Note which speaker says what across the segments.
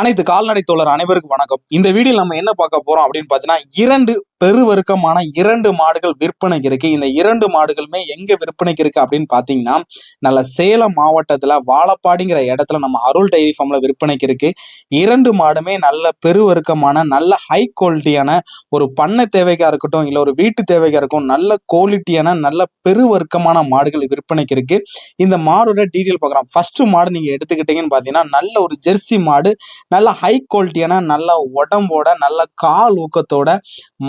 Speaker 1: அனைத்து கால்நடை தோழர் அனைவருக்கும் வணக்கம். இந்த வீடியோ நம்ம என்ன பார்க்க போறோம் அப்படின்னு பார்த்தீங்கன்னா இரண்டு பெருவருக்கமான இரண்டு மாடுகள் விற்பனைக்கு இருக்கு. இந்த இரண்டு மாடுகளுமே எங்க விற்பனைக்கு இருக்கு அப்படின்னு பார்த்தீங்கன்னா நல்ல சேலம் மாவட்டத்துல வாழப்பாடிங்கிற இடத்துல நம்ம அருள் டைரி ஃபார்ம்ல விற்பனைக்கு இருக்கு. இரண்டு மாடுமே நல்ல பெருவருக்கமான நல்ல ஹை குவாலிட்டியான ஒரு பண்ணை தேவைக்கா இருக்கட்டும் இல்ல ஒரு வீட்டு தேவைக்கா இருக்கும் நல்ல குவாலிட்டியான நல்ல பெருவருக்கமான மாடுகள் விற்பனைக்கு இருக்கு. இந்த மாடோட டீட்டெயில் பார்க்கலாம் ஃபர்ஸ்ட் மாடு நீங்க எடுத்துக்கிட்டீங்கன்னு பார்த்தீங்கன்னா நல்ல ஒரு ஜெர்சி மாடு நல்ல ஹை குவாலிட்டியான நல்ல உடம்போட நல்ல கால் ஊக்கத்தோட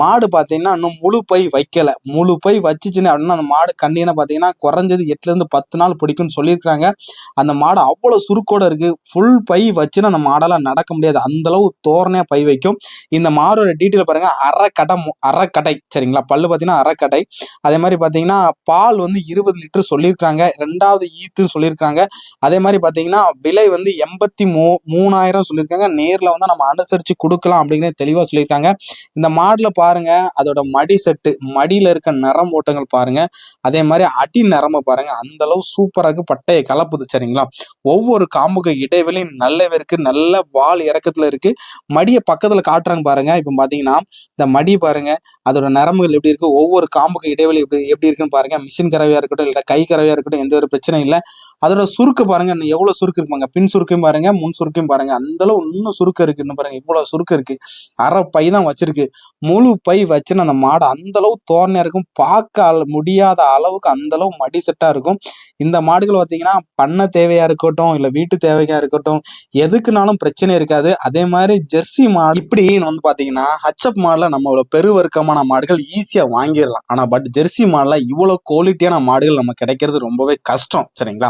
Speaker 1: மாடு பார்த்தீங்கன்னா இன்னும் முழு பை வைக்கல. முழு பை வச்சுச்சுன்னு அப்படின்னா அந்த மாடு கண்டினா பார்த்தீங்கன்னா குறைஞ்சது எட்டுல இருந்து பத்து நாள் பிடிக்கும்னு சொல்லியிருக்காங்க அந்த மாடு அவ்வளோ சுருக்கோட இருக்கு. ஃபுல் பை வச்சுன்னு அந்த மாடெல்லாம் நடக்க முடியாது. அந்தளவு தோரணையாக பை வைக்கும். இந்த மாடோட டீட்டெயில் பாருங்க. அரைக்கடை அரைக்கடை சரிங்களா? பல்லு பார்த்தீங்கன்னா அரைக்கடை அதே மாதிரி பார்த்தீங்கன்னா பால் வந்து இருபது லிட்டர் சொல்லியிருக்காங்க ரெண்டாவது ஈத்துன்னு சொல்லியிருக்காங்க அதே மாதிரி பார்த்தீங்கன்னா விலை வந்து எண்பத்தி மூ மூணாயிரம் சொல்லியிருக்காங்க. நேரில் வந்து நம்ம அனுசரித்து கொடுக்கலாம் அப்படிங்கிறது தெளிவாக சொல்லியிருக்காங்க. இந்த மாடில் பாருங்க. அதோட மடி செட்டு மடியில் இருக்க நரம் ஓட்டங்கள் பாருங்க. அதே மாதிரி அடி நரம்ப பாருங்க. அந்த அளவு சூப்பராக பட்டையை கலப்புது சரிங்களா? ஒவ்வொரு காம்புக்கு இடைவெளி நல்லவே இருக்கு. நல்ல வால் இறக்கத்துல இருக்கு. மடியை பக்கத்துல காட்டுறாங்க பாருங்க. இப்போ பாத்தீங்கன்னா இந்த மடி பாருங்க. அதோட நரம்புகள் எப்படி இருக்கு? ஒவ்வொரு காம்புக்கு இடைவெளி எப்படி எப்படி இருக்குன்னு பாருங்க. மிஷின் கறவையா இருக்கட்டும் இல்லை கை கறவையா இருக்கட்டும் எந்த ஒரு பிரச்சனையும் இல்லை. அதோட சுருக்கு பாருங்க இன்னும் எவ்வளவு சுருக்கு இருப்பாங்க பின் சுருக்கையும் பாருங்க முன் சுருக்கையும் பாருங்க. அந்த அளவு இன்னும் சுருக்கு இருக்கு இன்னும் பாருங்க இவ்வளவு சுருக்கு இருக்கு. அரை பை தான் வச்சிருக்கு. முழு பை வச்சுன்னு அந்த மாடு அந்த அளவு தோரணையா இருக்கும். பார்க்க அள- முடியாத அளவுக்கு அந்த அளவு மடி செட்டா இருக்கும். இந்த மாடுகள் பார்த்தீங்கன்னா பண்ண தேவையா இருக்கட்டும் இல்ல வீட்டு தேவையா இருக்கட்டும் எதுக்குனாலும் பிரச்சனை இருக்காது. அதே மாதிரி ஜெர்சி மாடு இப்படி வந்து பாத்தீங்கன்னா ஹச்அப் மாடுல நம்மளோட பெருவர்க்கமான மாடுகள் ஈஸியா வாங்கிடலாம். ஆனா பட் ஜெர்சி மாடுல இவ்வளவு குவாலிட்டியான மாடுகள் நம்ம கிடைக்கிறது ரொம்பவே கஷ்டம். சரிங்களா?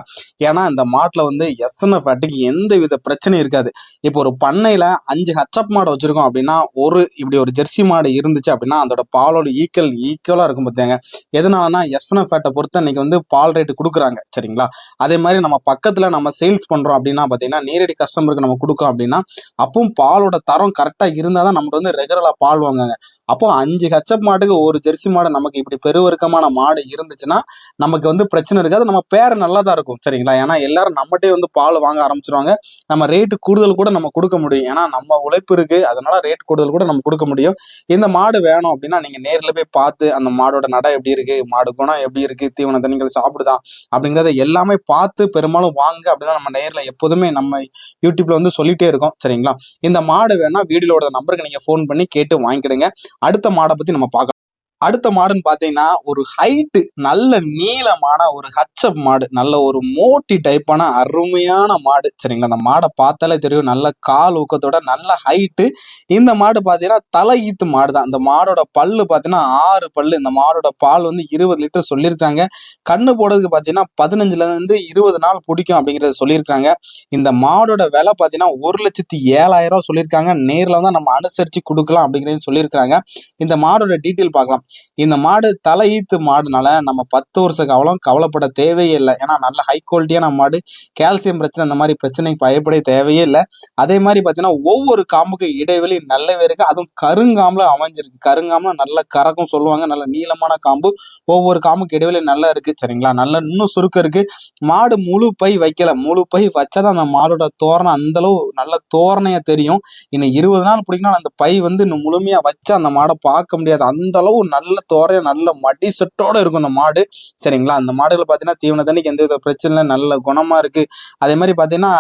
Speaker 1: ஏன்னா இந்த மாட்டுல வந்து எஸ்என்எஃப் அட்டைக்கு எந்த வித பிரச்சனையும் இருக்காது. இப்போ ஒரு பண்ணையில அஞ்சு ஹச்சப் மாடு வச்சிருக்கோம் அப்படின்னா ஒரு இப்படி ஒரு ஜெர்சி மாடு இருந்துச்சு அப்படின்னா அதோட பாலோட ஈக்குவல் ஈக்குவலா இருக்கும் பார்த்தாங்க எதனாலனா எஸ்என்எஃப் ஃபேட்டை பொறுத்து இன்னைக்கு வந்து பால் ரேட்டு கொடுக்குறாங்க சரிங்களா? அதே மாதிரி நம்ம பக்கத்துல நம்ம சேல்ஸ் பண்றோம் அப்படின்னா பாத்தீங்கன்னா நேரடி கஸ்டமருக்கு நம்ம கொடுக்கோம் அப்படின்னா அப்பவும் பாலோட தரம் கரெக்டா இருந்தாதான் தான் நமக்கு வந்து ரெகுலரா பால் வாங்குவாங்க. அப்போ அஞ்சு ஹச்சப் மாட்டுக்கு ஒரு ஜெர்சி மாடு நமக்கு இப்படி பெருவருக்கமான மாடு இருந்துச்சுன்னா நமக்கு வந்து பிரச்சனை இருக்காது. நம்ம பேர் நல்லா தான் இருக்கும் சரிங்களா? ஏன்னா எல்லாரும் நம்மகிட்டே வந்து பால் வாங்க ஆரம்பிச்சிருவாங்க. நம்ம ரேட்டு கூடுதல் கூட நம்ம கொடுக்க முடியும். ஏன்னா நம்ம உழைப்பு இருக்கு. அதனால ரேட் கூடுதல் கூட நம்ம கொடுக்க முடியும். இந்த மாடு வேணும் அப்படின்னா நீங்க நேர்ல போய் பார்த்து அந்த மாடோட நடை எப்படி இருக்கு? மாடு குணம் எப்படி இருக்கு? தீவன தண்ணிகள் சாப்பிடுதா? அப்படிங்கிறத எல்லாமே பார்த்து பெரும்பாலும் வாங்க அப்படிதான் நம்ம நேர்ல எப்போதுமே நம்ம யூடியூப்ல வந்து சொல்லிட்டே இருக்கோம். சரிங்களா? இந்த மாடு வேணா வீடியோட நம்பருக்கு நீங்க ஃபோன் பண்ணி கேட்டு வாங்கிக்கிடுங்க. அடுத்த மாடை பத்தி நம்ம பார்க்கலாம். அடுத்த மாடுன்னு பார்த்தீங்கன்னா ஒரு ஹைட்டு நல்ல நீளமான ஒரு ஹச்சப் மாடு நல்ல ஒரு மோட்டி டைப்பான அருமையான மாடு. சரிங்களா? அந்த மாடை பார்த்தாலே தெரியும் நல்ல கால் ஊக்கத்தோட நல்ல ஹைட்டு இந்த மாடு பார்த்தீங்கன்னா தலையீத்து மாடு தான் இந்த மாடோட பல்லு பார்த்தீங்கன்னா ஆறு பல்லு. இந்த மாடோட பால் வந்து இருபது லிட்டர் சொல்லியிருக்காங்க கண்ணு போடுறதுக்கு பார்த்தீங்கன்னா பதினஞ்சுலேருந்து இருபது நாள் பிடிக்கும் அப்படிங்கிறத சொல்லியிருக்காங்க இந்த மாடோட விலை பார்த்தீங்கன்னா ஒரு லட்சத்தி ஏழாயிரம் ரூபா சொல்லியிருக்காங்க. நேரில் வந்து நம்ம அனுசரித்து கொடுக்கலாம் அப்படிங்கிறது சொல்லியிருக்காங்க இந்த மாடோட டீட்டெயில் பார்க்கலாம். இந்த மாடு தலையீத்து மாடுனால நம்ம பத்து வருஷ காலம் கவலைப்பட தேவையே இல்லை. ஏன்னா நல்ல ஹை குவாலிட்டியான மாடு கால்சியம் பிரச்சனை இந்த மாதிரி பிரச்சனைக்கு பயப்பட தேவையே இல்லை. அதே மாதிரி பார்த்தீங்கன்னா ஒவ்வொரு காம்புக்கு இடைவெளி நல்லவே இருக்கு அதுவும் கருங்காம்புல அமைஞ்சிருக்கு. கருங்காம்புல நல்ல கறக்கும் சொல்லுவாங்க நல்ல நீளமான காம்பு. ஒவ்வொரு காம்புக்கு இடைவெளி நல்லா இருக்கு சரிங்களா? நல்ல இன்னும் சுருக்கம் இருக்கு. மாடு முழு பை வைக்கல. முழு பை வச்சாதான் அந்த மாடோட தோரணை அந்த அளவு நல்ல தோரணையா தெரியும். இன்னும் இருபது நாள் பிடிக்கணும் அந்த பை வந்து இன்னும் முழுமையா வச்சா அந்த மாடை பார்க்க முடியாது. அந்த அளவு நல்ல நல்ல தோரையும் நல்ல மடி செட்டோட இருக்கும் அந்த மாடு. சரிங்களா? அந்த மாடுகள் பார்த்தீங்கன்னா தீவன தண்ணிக்கு எந்த வித பிரச்சனை இல்லை. நல்ல குணமா இருக்கு. அதே மாதிரி பார்த்தீங்கன்னா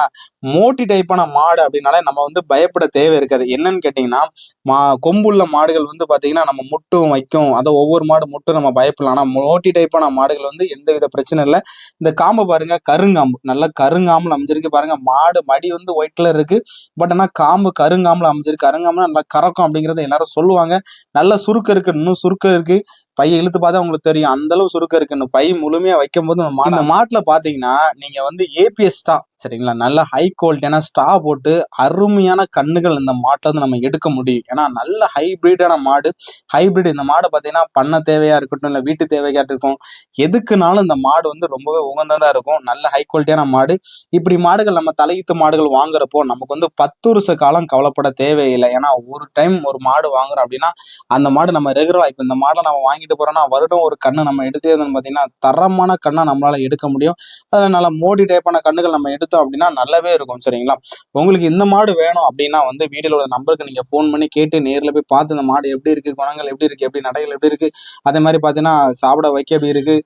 Speaker 1: மோட்டி டைப்பான மாடு அப்படின்னாலே நம்ம வந்து பயப்பட தேவை இருக்காது. என்னன்னு கேட்டிங்கன்னா மா கொம்புள்ள மாடுகள் வந்து பார்த்தீங்கன்னா நம்ம முட்டும் வைக்கும். அதை ஒவ்வொரு மாடு முட்டும் நம்ம பயப்படலாம். ஆனால் மோட்டி டைப்பான மாடுகள் வந்து எந்த வித பிரச்சனை இல்லை. இந்த காம்பை பாருங்க கருங்காம்பு. நல்ல கருங்காம்புல அமைஞ்சிருக்கு பாருங்க. மாடு மடி வந்து ஒயிட் கலர் இருக்கு. பட் ஆனால் காம்பு கருங்காம்புல அமைஞ்சிருக்கு. கருங்காம்புல நல்லா கறக்கும் அப்படிங்கிறத எல்லாரும் சொல்லுவாங்க. நல்ல சுருக்கம் இருக்கு. இன்னும் சுருக்கம் இருக்கு பையை இழுத்து பார்த்தா உங்களுக்கு தெரியும். அந்த அளவு சுருக்கம் இருக்கு. பை முழுமையா வைக்கும் போது அந்த மா- இந்த மாட்டுல பாத்தீங்கன்னா நீங்க வந்து ஏபிஎஸ் ஸ்டா சரிங்களா? நல்ல ஹை குவாலிட்டியான ஸ்டா போட்டு அருமையான கண்ணுகள் இந்த மாட்டில் இருந்து நம்ம எடுக்க முடியும். ஏன்னா நல்ல ஹைபிரிடான மாடு. ஹைபிரிட் இந்த மாடு பாத்தீங்கன்னா பண்ண தேவையா இருக்கட்டும் இல்ல வீட்டு தேவையாக இருக்கும் எதுக்குனாலும் இந்த மாடு வந்து ரொம்பவே உகந்ததா இருக்கும். நல்ல ஹை குவாலிட்டியான மாடு. இப்படி மாடுகள் நம்ம தலையீத்து மாடுகள் வாங்குறப்போ நமக்கு வந்து பத்து வருஷ காலம் கவலைப்பட தேவையில்லை. ஏன்னா ஒரு டைம் ஒரு மாடு வாங்குறோம் அப்படின்னா அந்த மாடு நம்ம ரெகுலராக இப்போ இந்த மாடை நம்ம வாங்கிட்டு வாங்கிட்டு போறோம்னா வருடம் ஒரு கண்ணு நம்ம எடுத்தே பார்த்தீங்கன்னா தரமான கண்ணை நம்மளால எடுக்க முடியும். அதில் நல்லா மோடி டைப்பான கண்ணுகள் நம்ம எடுத்தோம் அப்படின்னா நல்லாவே இருக்கும் சரிங்களா? உங்களுக்கு இந்த மாடு வேணும் அப்படின்னா வந்து வீடியோட நம்பருக்கு நீங்க ஃபோன் பண்ணி கேட்டு நேரில் போய் பார்த்து இந்த மாடு எப்படி இருக்கு குணங்கள் எப்படி இருக்கு எப்படி நடைகள் எப்படி இருக்கு அதே மாதிரி பார்த்தீங்கன்னா சாப்பிட வைக்க எப்படி இருக்கு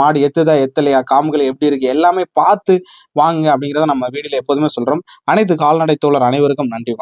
Speaker 1: மாடு எத்துதா எத்தலையா காம்புகள் எப்படி இருக்கு எல்லாமே பார்த்து வாங்க அப்படிங்கிறத நம்ம வீடியோல எப்போதுமே சொல்றோம். அனைத்து கால்நடை தோழர் அனைவருக்கும் நன்றி